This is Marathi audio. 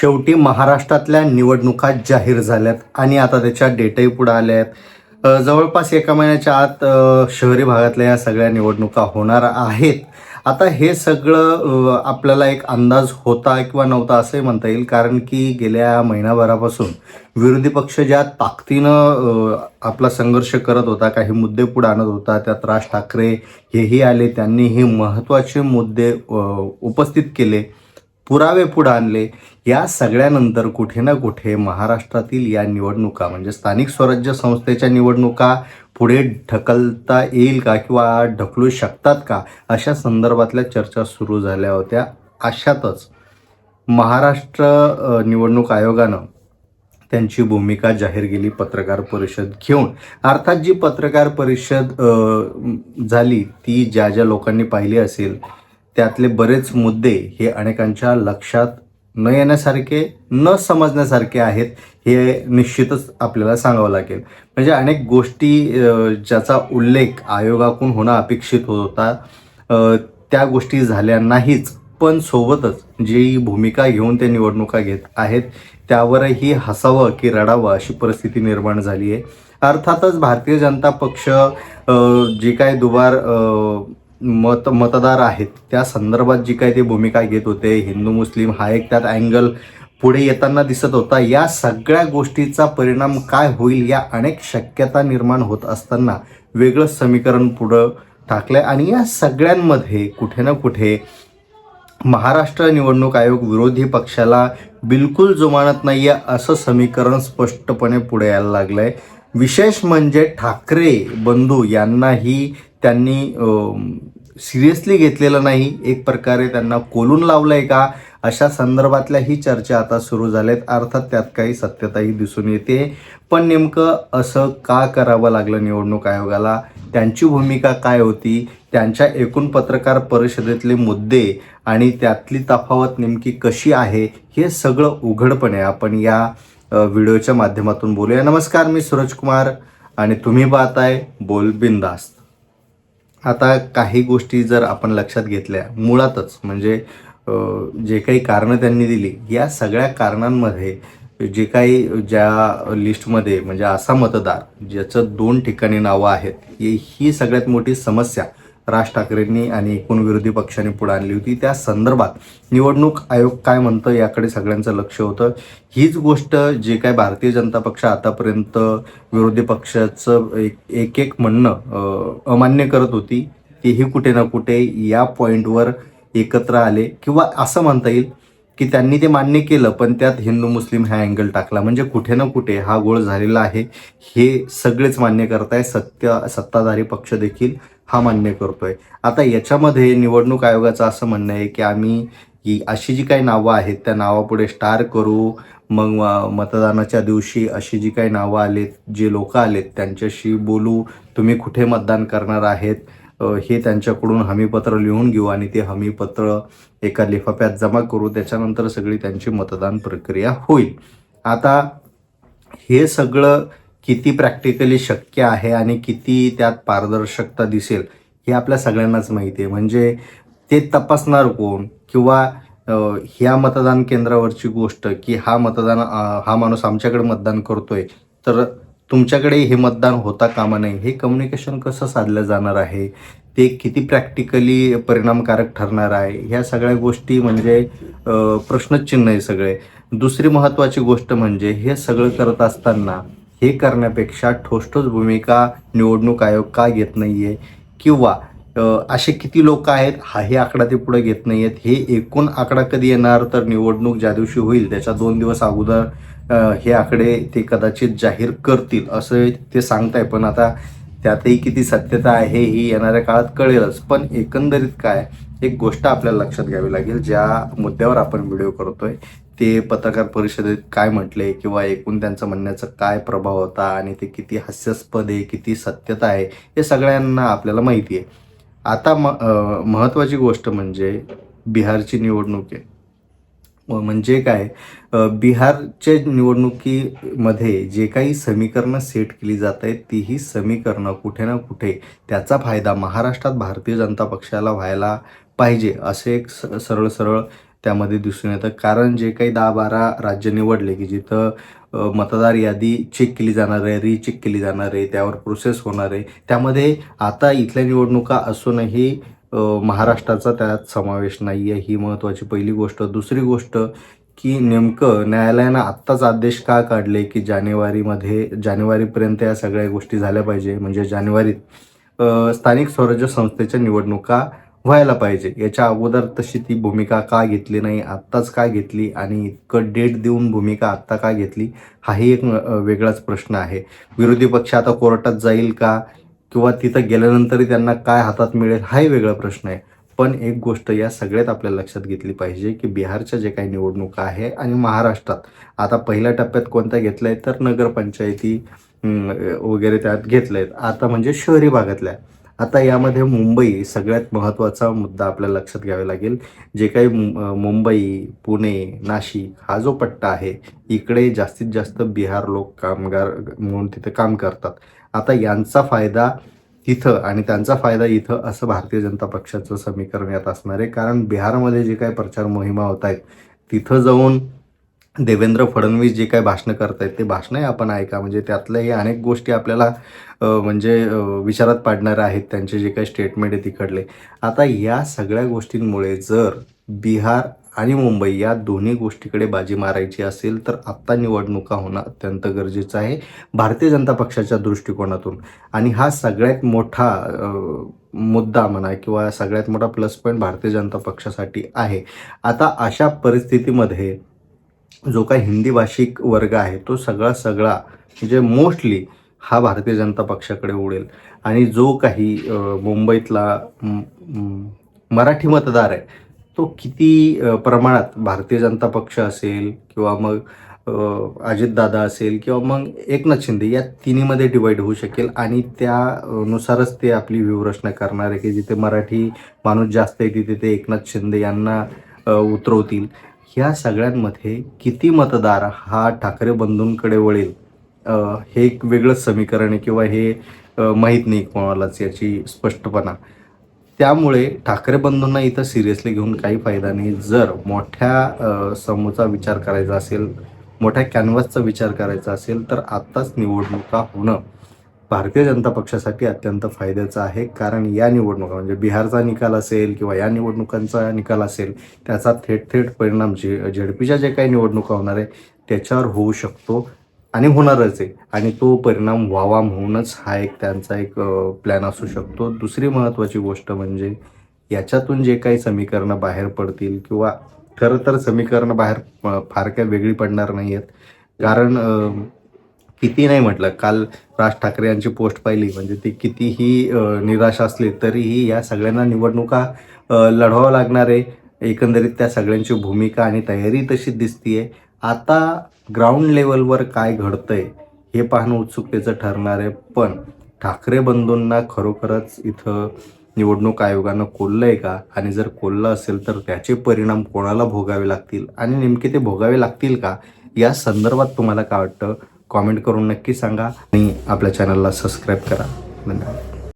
शेवटी महाराष्ट्रातल्या निवडणुका जाहीर झाल्यात आणि आता त्याच्या डेटाही पुढे आल्या आहेत. जवळपास एका महिन्याच्या आत शहरी भागातल्या या सगळ्या निवडणुका होणार आहेत. आता हे सगळं आपल्याला एक अंदाज होता किंवा नव्हता असंही म्हणता येईल कारण की गेल्या महिनाभरापासून विरोधी पक्ष ज्या ताकदीनं आपला संघर्ष करत होता काही मुद्दे पुढे आणत होता त्यात राज ठाकरे हेही आले त्यांनी हे महत्त्वाचे मुद्दे उपस्थित केले. पुरावे पुढे आणले. या सगळ्यानंतर कुठे ना कुठे महाराष्ट्रातील या निवडणुका म्हणजे स्थानिक स्वराज्य संस्थेच्या निवडणुका पुढे ढकलता येईल का किंवा ढकलू शकतात का अशा संदर्भातल्या चर्चा सुरू झाल्या होत्या. अशातच महाराष्ट्र निवडणूक आयोगानं त्यांची भूमिका जाहीर केली पत्रकार परिषद घेऊन. अर्थात जी पत्रकार परिषद झाली ती ज्या ज्या लोकांनी पाहिली असेल त्यातले बरेच मुद्दे हे अनेकांच्या लक्षात न येण्यासारखे न समजण्यासारखे आहेत हे निश्चितच आपल्याला सांगावं लागेल. म्हणजे अनेक गोष्टी ज्याचा उल्लेख आयोगाकडून होणं अपेक्षित होता त्या गोष्टी झाल्या नाहीच पण सोबतच जी भूमिका घेऊन ते निवडणुका घेत आहेत त्यावरही हसावं की रडावं अशी परिस्थिती निर्माण झाली आहे अर्थातच भारतीय जनता पक्ष जे जी काय दुबार मत मतदार आहेत. त्या संदर्भात जी काय ते भूमिका घेत होते हिंदू मुस्लिम हा एक त्यात अँगल पुढे येताना दिसत होता. या सगळ्या गोष्टीचा परिणाम काय होईल या अनेक शक्यता निर्माण होत असताना वेगळं समीकरण पुढं टाकलंय. आणि या सगळ्यांमध्ये कुठे ना कुठे महाराष्ट्र निवडणूक आयोग विरोधी पक्षाला बिलकुल जुमानत आहे असं समीकरण स्पष्टपणे पुढे यायला लागलं आहे विशेष म्हणजे ठाकरे बंधू यांनाही त्यांनी सिरियसली घेतलेलं नाही. एक प्रकारे त्यांना कोलून आहे का? अशा संदर्भातल्या ही चर्चा आता सुरू झाल्यात अर्थात त्यात काही सत्यताही दिसून येते. पण नेमकं असं का करावं लागलं निवडणूक आयोगाला? त्यांची भूमिका काय होती? त्यांच्या एकूण पत्रकार परिषदेतले मुद्दे आणि त्यातली तफावत नेमकी कशी आहे? हे सगळं उघडपणे आपण या व्हिडिओच्या माध्यमातून बोलूया. नमस्कार मी सूरज कुमार आणि तुम्ही पाहताय बोल बिंदास्त. आता काही गोष्टी जर आपण लक्षात घेतल्या मुळातच म्हणजे जे काही कारणं त्यांनी दिली या सगळ्या कारणांमध्ये जे काही ज्या लिस्टमध्ये म्हणजे असा मतदार ज्याचं दोन ठिकाणी नावं आहेत ही सगळ्यात मोठी समस्या राज ठाकरेंनी आणि एकूण विरोधी पक्षाने पुढे आणली होती. त्या संदर्भात निवडणूक आयोग काय म्हणतं याकडे सगळ्यांचं लक्ष होतं. हीच गोष्ट जे काय भारतीय जनता पक्ष आतापर्यंत विरोधी पक्षाचं एक एक म्हणणं अमान्य करत होती तेही कुठे ना कुठे या पॉईंटवर एकत्र आले. किंवा असं म्हणता येईल की त्यांनी ते मान्य केलं पण त्यात हिंदू मुस्लिम हा अँगल टाकला. म्हणजे कुठे ना कुठे हा गोळ झालेला आहे. हे सगळेच मान्य करताय सत्य सत्ताधारी पक्ष देखील. हा मान्य करतोय. आता याच्यामध्ये निवडणूक आयोगाचं असं म्हणणं आहे की आम्ही ही अशी जी काही नावं आहेत त्या नावापुढे स्टार करू. मग मतदानाच्या दिवशी अशी जी काही नावं आलेत जे लोक आलेत त्यांच्याशी बोलू. तुम्ही कुठे मतदान करणार आहेत? हे त्यांच्याकडून हमीपत्र लिहून घेऊ आणि ते हमीपत्र एका लिफाफ्यात जमा करू. त्याच्यानंतर सगळी त्यांची मतदान प्रक्रिया होईल. आता हे सगळं किती प्रॅक्टिकली शक्य आहे आणि किती त्यात पारदर्शकता दिसेल हे आपल्या सगळ्यांनाच माहिती आहे. म्हणजे ते तपासणार कोण किंवा ह्या मतदान केंद्रावरची गोष्ट की हा मतदान हा माणूस आमच्याकडे मतदान करतोय तर तुमच्याकडे हे मतदान होता कामा नये. हे कम्युनिकेशन कसं साधलं जाणार आहे? ते किती प्रॅक्टिकली परिणामकारक ठरणार आहे? ह्या सगळ्या गोष्टी म्हणजे प्रश्नचिन्ह आहे सगळे. दुसरी महत्त्वाची गोष्ट म्हणजे हे सगळं करत असताना हे करण्यापेक्षा ठोसठोस भूमिका निवडणूक आयोग का घेत नाहीये? किंवा असे किती लोक आहेत हा हे आकडा ते पुढे घेत नाही आहेत हे एकूण आकडा कधी येणार? तर निवडणूक ज्या दिवशी होईल त्याच्या दोन दिवस अगोदर हे आकडे ते कदाचित जाहीर करतील असं ते सांगताय. पण आता त्यातही किती सत्यता आहे ही येणाऱ्या काळात कळेलच. पण एकंदरीत काय? एक गोष्ट आपल्याला लक्षात घ्यावी लागेल ज्या मुद्द्यावर आपण व्हिडिओ करतोय ते पत्रकार परिषदेत काय म्हटले किंवा एकूण त्यांचं म्हणण्याचा काय प्रभाव होता आणि ते किती हास्यास्पद आहे किती सत्यता आहे हे सगळ्यांना आपल्याला माहिती आहे. आता म महत्त्वाची गोष्ट म्हणजे बिहारची निवडणूक आहे. म्हणजे काय? बिहारच्या निवडणुकीमध्ये जे काही समीकरणं सेट केली जात आहेत तीही समीकरणं कुठे ना कुठे त्याचा फायदा महाराष्ट्रात भारतीय जनता पक्षाला व्हायला पाहिजे असे एक सरळ सरळ त्यामध्ये दिसून येतं. कारण जे काही दहा बारा राज्य निवडले की जिथं मतदार यादी चेक केली जाणार आहे रिचेक केली जाणार आहे त्यावर प्रोसेस होणार आहे. त्यामध्ये आता इथल्या निवडणुका असूनही महाराष्ट्राचा त्यात समावेश नाही आहे ही महत्त्वाची पहिली गोष्ट. दुसरी गोष्ट की नेमकं न्यायालयानं आत्ताच आदेश का काढले की जानेवारीमध्ये जानेवारीपर्यंत या सगळ्या गोष्टी झाल्या पाहिजे? म्हणजे जानेवारीत स्थानिक स्वराज्य संस्थेच्या निवडणुका व्हायला पाहिजे. याच्या अगोदर तशी ती भूमिका का घेतली नाही आत्ताच का घेतली आणि इतकं डेट देऊन भूमिका आत्ता का घेतली हाही एक वेगळाच प्रश्न आहे. विरोधी पक्ष आता कोर्टात जाईल का किंवा तिथं गेल्यानंतरही त्यांना काय हातात मिळेल हाही वेगळा प्रश्न आहे. पण एक गोष्ट या सगळ्यात आपल्याला लक्षात घेतली पाहिजे की बिहारच्या जे काही निवडणुका आहे आणि महाराष्ट्रात आता पहिल्या टप्प्यात कोणत्या घेतल्या आहेत तर नगरपंचायती वगैरे त्यात घेतल्या आहेत. आता म्हणजे शहरी भागातल्या. आता यामध्ये मुंबई सगळ्यात महत्त्वाचा मुद्दा आपल्याला लक्षात घ्यावा लागेल. जे काही मुंबई पुणे नाशिक हा जो पट्टा आहे इकडे जास्तीत जास्त बिहार लोक कामगार म्हणून तिथे काम करतात. आता यांचा फायदा तिथं आणि त्यांचा फायदा इथं असं भारतीय जनता पक्षाचं समीकरण यात असणार आहे. कारण बिहारमध्ये जे काही प्रचार मोहिमा होत आहेत तिथं जाऊन देवेंद्र फडणवीस जे काही भाषणं करत आहेत ते भाषणंही आपण ऐका. म्हणजे त्यातल्याही अनेक गोष्टी आपल्याला म्हणजे विचारात पाडणाऱ्या आहेत त्यांचे जे काही स्टेटमेंट आहे तिकडले. आता या सगळ्या गोष्टींमुळे जर बिहार आणि मुंबई या दोन्ही गोष्टीकडे बाजी मारायची असेल तर आत्ता निवडणुका होणं अत्यंत गरजेचं आहे भारतीय जनता पक्षाच्या दृष्टिकोनातून. आणि हा सगळ्यात मोठा मुद्दा म्हणा किंवा सगळ्यात मोठा प्लस पॉईंट भारतीय जनता पक्षासाठी आहे. आता अशा परिस्थितीमध्ये जो काही हिंदी भाषिक वर्ग आहे तो सगळा सगळा म्हणजे मोस्टली हा भारतीय जनता पक्षाकडे उडेल. आणि जो काही मुंबईतला मराठी मतदार आहे तो किती प्रमाणात भारतीय जनता पक्ष असेल किंवा मग अजितदादा असेल किंवा मग एकनाथ शिंदे या तिन्हीमध्ये डिवाईड होऊ शकेल. आणि त्यानुसारच ते आपली व्यूहरचना करणार आहे की जिथे मराठी माणूस जास्त आहे तिथे ते एकनाथ शिंदे यांना उतरवतील. ह्या सगळ्यांमध्ये किती मतदार हा ठाकरे बंधूंकडे वळेल? हे एक वेगळंच समीकरण आहे किंवा हे माहीत नाही कोणालाच याची स्पष्टपणा. त्यामुळे ठाकरे बंधूंना इथं सिरियसली घेऊन काही फायदा नाही. जर मोठ्या अ, समूहाचा विचार करायचा असेल मोठ्या कॅनव्हासचा विचार करायचा असेल तर आत्ताच निवडणुका होणं भारतीय जनता पक्षासाठी अत्यंत फायद्याचं आहे. कारण या निवडणुका म्हणजे बिहारचा निकाल असेल किंवा या निवडणुकांचा निकाल असेल त्याचा थेट थेट परिणाम जे झेडपीच्या जे काही निवडणुका होणार आहे त्याच्यावर होऊ शकतो. आणि होणारच आहे. आणि तो परिणाम व्हावा म्हणूनच हा एक त्यांचा एक प्लॅन असू शकतो. दुसरी महत्त्वाची गोष्ट म्हणजे याच्यातून जे काही समीकरणं बाहेर पडतील किंवा खरं तर समीकरणं बाहेर फार काही वेगळी पडणार नाही आहेत कारण किती नाही म्हटलं काल राज ठाकरे यांची पोस्ट पाहिली म्हणजे ती कितीही निराश असली तरीही या सगळ्यांना निवडणुका लढवावं लागणार आहे. एकंदरीत त्या सगळ्यांची भूमिका आणि तयारी तशी दिसतीये. आता ग्राउंड लेवलवर काय घडतंय हे पाहणं उत्सुकतेचं ठरणार आहे. पण ठाकरे बंधूंना खरोखरच इथं निवडणूक आयोगानं कोल्लंय का? आणि जर कोल्लं असेल तर त्याचे परिणाम कोणाला भोगावे लागतील? आणि नेमके ते भोगावे लागतील का? या संदर्भात तुम्हाला काय वाटतं? कॉमेंट करून नक्की सांगा आणि आपल्या चॅनलला सबस्क्राईब करा. धन्यवाद.